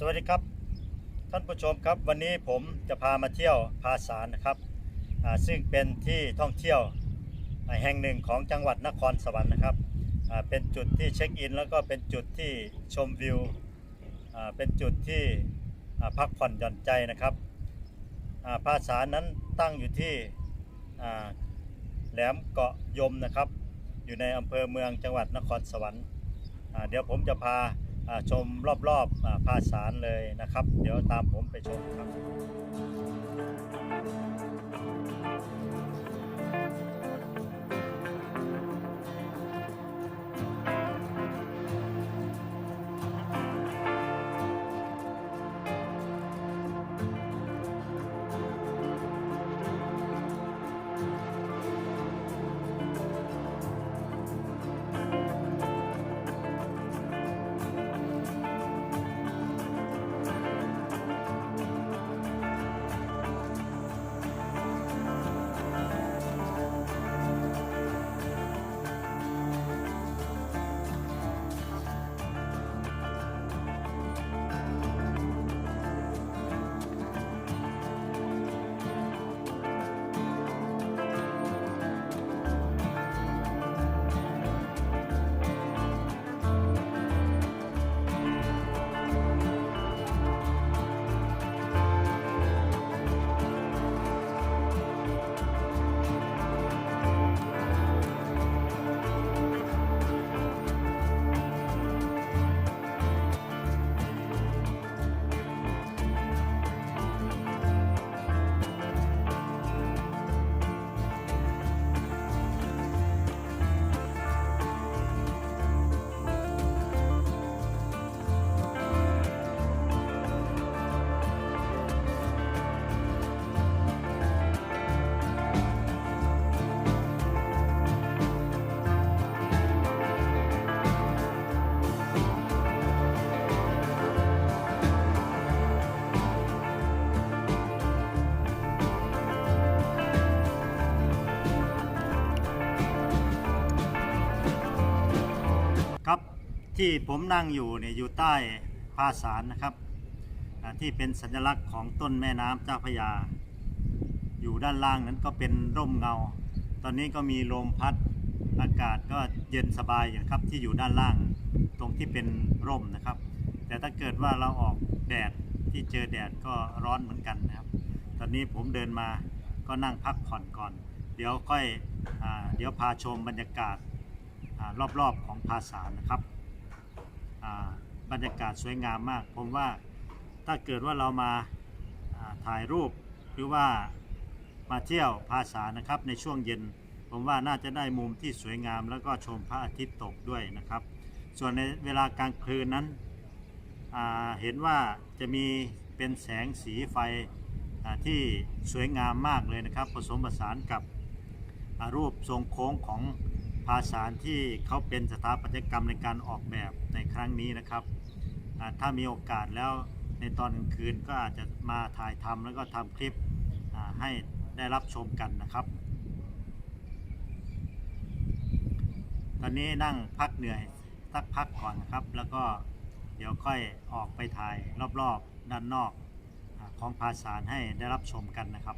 สวัสดีครับ ท่านผู้ชมครับวันนี้ผมจะพามาเที่ยวภาสารนะครับซึ่งเป็นที่ท่องเที่ยวแห่งหนึ่งของจังหวัดนครสวรรค์นะครับเป็นจุดที่เช็คอิน แล้วก็เป็นจุดที่ชมวิวเป็นจุดที่พักผ่อนหย่อนใจนะครับอ่าภาสารนั้นตั้งอยู่ที่แหลมเกาะยมนะครับ อยู่ในอำเภอเมืองจังหวัดนครสวรรค์เดี๋ยวผมจะพา ชมรอบๆอ่าภาสารเลยนะครับ เดี๋ยวตามผมไปชมครับ ที่ผมนั่งอยู่เนี่ยอยู่ใต้ภาสารนะครับ ที่เป็นสัญลักษณ์ของต้นแม่น้ำเจ้าพระยา อยู่ด้านล่างนั้นก็เป็นร่มเงา ตอนนี้ก็มีลมพัดอากาศก็เย็นสบายอยู่นะครับที่อยู่ด้านล่าง ตรงที่เป็นร่มนะครับ แต่ถ้าเกิดว่าเราออกแดดที่เจอแดดก็ร้อนเหมือนกันนะครับ ตอนนี้ผมเดินมาก็นั่งพักผ่อนก่อน เดี๋ยวค่อยอเดี๋ยวพาชมบรรยากาศอารอบๆของภาษานะครับ บรรยากาศสวยงามมาก ผมว่าถ้าเกิดว่าเรามาถ่ายรูปหรือว่ามาเที่ยวภาษานะครับในช่วงเย็น ผมว่าน่าจะได้มุมที่สวยงาม แล้วก็ชมพระอาทิตย์ตกด้วยนะครับ ส่วนในเวลากลางคืนนั้นเห็นว่าจะมีเป็นแสงสีไฟที่สวยงามมากเลยนะครับ ผสมผสานกับรูปทรงโค้งของ ภาษาที่เขาเป็นสถาปัตยกรรมในการออกแบบในครั้งนี้นะครับ ถ้ามีโอกาสแล้วในตอนคืนก็อาจจะมาถ่ายทำแล้วก็ทำคลิปให้ได้รับชมกันนะครับ ตอนนี้นั่งพักเหนื่อยสักพักก่อนนะครับ แล้วก็เดี๋ยวค่อยออกไปถ่ายรอบๆด้านนอกของภาษาให้ได้รับชมกันนะครับ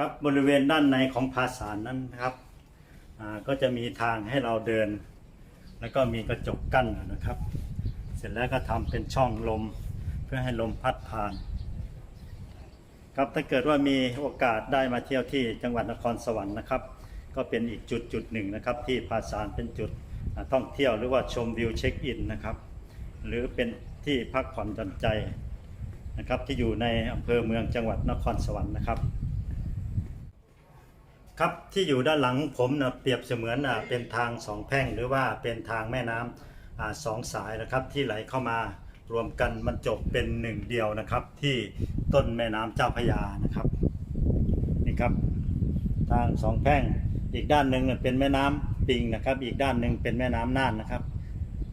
ครับบริเวณด้านในของภาสารนั้นนะครับก็จะมีทางให้เราเดิน แล้วก็มีกระจกกั้นนะครับ เสร็จแล้วก็ทำเป็นช่องลมเพื่อให้ลมพัดผ่าน ครับถ้าเกิดว่ามีโอกาสได้มาเที่ยวที่จังหวัดนครสวรรค์นะครับ ก็เป็นอีกจุดจุดหนึ่งนะครับ ที่ภาสารเป็นจุดท่องเที่ยวหรือว่าชมวิวเช็คอินนะครับ หรือเป็นที่พักผ่อนหย่อนใจนะครับที่อยู่ในอำเภอเมืองจังหวัดนครสวรรค์นะครับ ครับที่อยู่ด้านหลังผมนะเปรียบเสมือนอะเป็นทางสองแพร่ง หรือว่าเป็นทางแม่น้ำอ่าสองสายนะครับ ที่ไหลเข้ามารวมกันบรรจบเป็นหนึ่งเดียวนะครับ ที่ต้นแม่น้ำเจ้าพระยานะครับนี่ครับ ทางสองแพร่งอีกด้านหนึ่งน่ะเป็นแม่น้ำปิงนะครับ อีกด้านหนึ่งเป็นแม่น้ำน่านนะครับ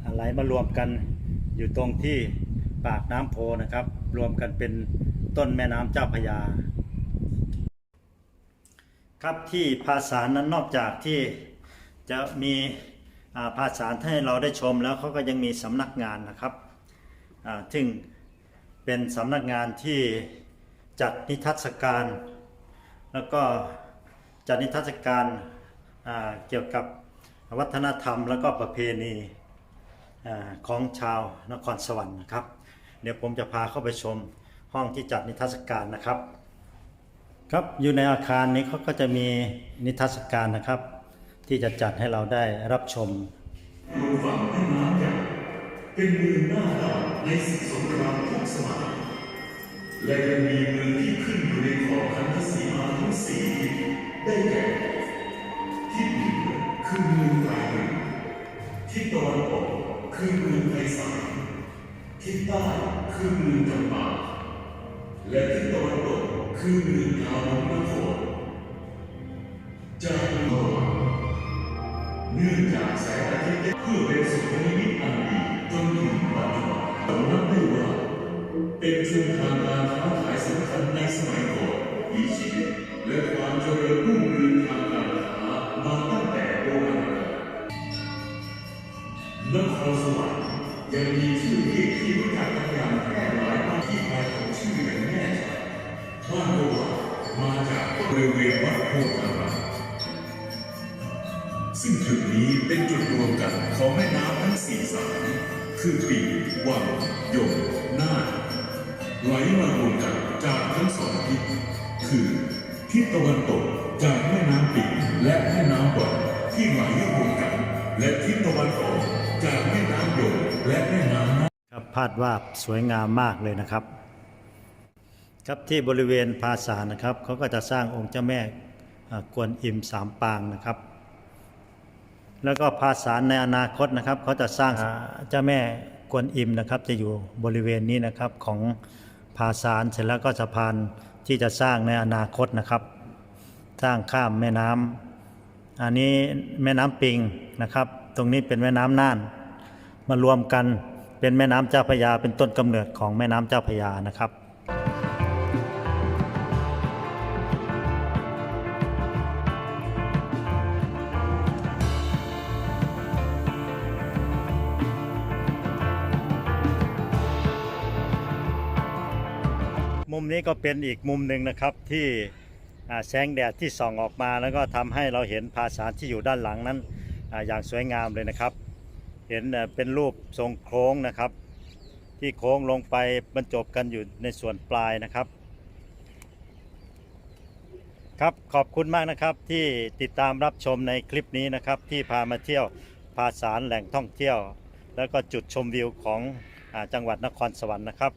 อ่าไหลมารวมกันอยู่ตรงที่ปากน้ำโพนะครับ รวมกันเป็นต้นแม่น้ำเจ้าพระยา ครับที่ภาษานั้นนอกจากที่จะมีอ่าภาษาให้เราได้ชมแล้วเขาก็ยังมีสำนักงานนะครับซึ่งเป็นสำนักงานที่จัดนิทรรศการ แล้วก็จัดนิทรรศการเกี่ยวกับวัฒนธรรมแล้วก็ประเพณีอของชาวนครสวรรค์นะครับ เดี๋ยวผมจะพาเข้าไปชมห้องที่จัดนิทรรศการนะครับ ครับอยู่ในอาคารนี้เขาก็จะมีนิทรรศการนะครับ ที่จะจัดให้เราได้รับชมดูฝั่งแม่น้ำใหญ่เป็นเมืองหน้าด่านในศึกสงครามทุกสมัยและยังมีเมืองที่ขึ้นอยู่ในขอบคันธสีมาทั้งสี่ทิศได้แก่ทิศเหนือคือเมืองไตรเมืองทิศตะวันออกคือเมืองไพศาลทิศใต้คือเมืองจำปาและทิศตะวัน คือเมืองกาลนครจากเมืองเนื่องจากแสงอาทิตย์เพื่อเป็นสุขนิมิตอันดีจนถึงปัจจุบันเรานับได้ว่า เป็นช่วงทางการค้าขายสำคัญในสมัยก่อนมีชีวิตและความเจริญรุ่งเรืองทางการค้ามาตั้งแต่โบราณกาลนครสวรรค์ยังมีชื่อเรียกที่รู้จักกันอย่างแพร่หลายมากที่มาของชื่ออย่างแน่ชัด บ้านโบราณมาจากบริเวณวัดโพธิ์ารามซึ่งจุดนี้เป็นจุดรวมกันของแม่น้ำทั้งสี่สายคือปีวังยมน่านไหลมารวมกันจากทั้งสองทิศคือทิศตะวันตกจากแม่น้ำปีและแม่น้ำวังที่ไหลรวมกัน และทิศตะวันออกจากแม่น้ำยมและแม่น้ำน่านครับภาพวาดสวยงามมากเลยนะครับ ครับที่บริเวณภาษานะครับเขาก็จะสร้างองค์เจ้าแม่อ่ากวนอิมสามปางนะครับ แล้วก็ภาษาในอนาคตนะครับเขาจะสร้างอ่าเจ้าแม่กวนอิมนะครับ จะอยู่บริเวณนี้นะครับของภาษานเสร็จแล้วก็สะพานที่จะสร้างในอนาคตนะครับ สร้างข้ามแม่น้ำอันนี้แม่น้ำปิงนะครับ ตรงนี้เป็นแม่น้ำน่าน มารวมกันเป็นแม่น้ำเจ้าพระยาเป็นต้นกำเนิดของแม่น้ำเจ้าพระยานะครับ มุมนี้ก็เป็นอีกมุมหนึ่งนะครับที่แสงแดดที่ส่องออกมา แล้วก็ทำให้เราเห็นภาษาที่อยู่ด้านหลังนั้นออย่างสวยงามเลยนะครับ เห็นเป็นรูปทรงโค้งนะครับ ที่โค้งลงไปบรรจบกันอยู่ในส่วนปลายนะครับ ครับขอบคุณมากนะครับที่ติดตามรับชมในคลิปนี้นะครับ ที่พามาเที่ยวภาษาแหล่งท่องเที่ยว แล้วก็จุดชมวิวของอจังหวัดนครสวรรค์นะครับ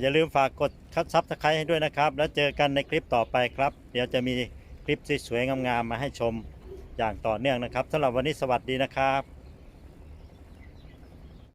อย่าลืมฝากกดคัดซับสไครต์ให้ด้วยนะครับ แล้วเจอกันในคลิปต่อไปครับ เดี๋ยวจะมีคลิปสวยๆงามๆมาให้ชมอย่างต่อเนื่องนะครับสำหรับวันนี้สวัสดีนะครับ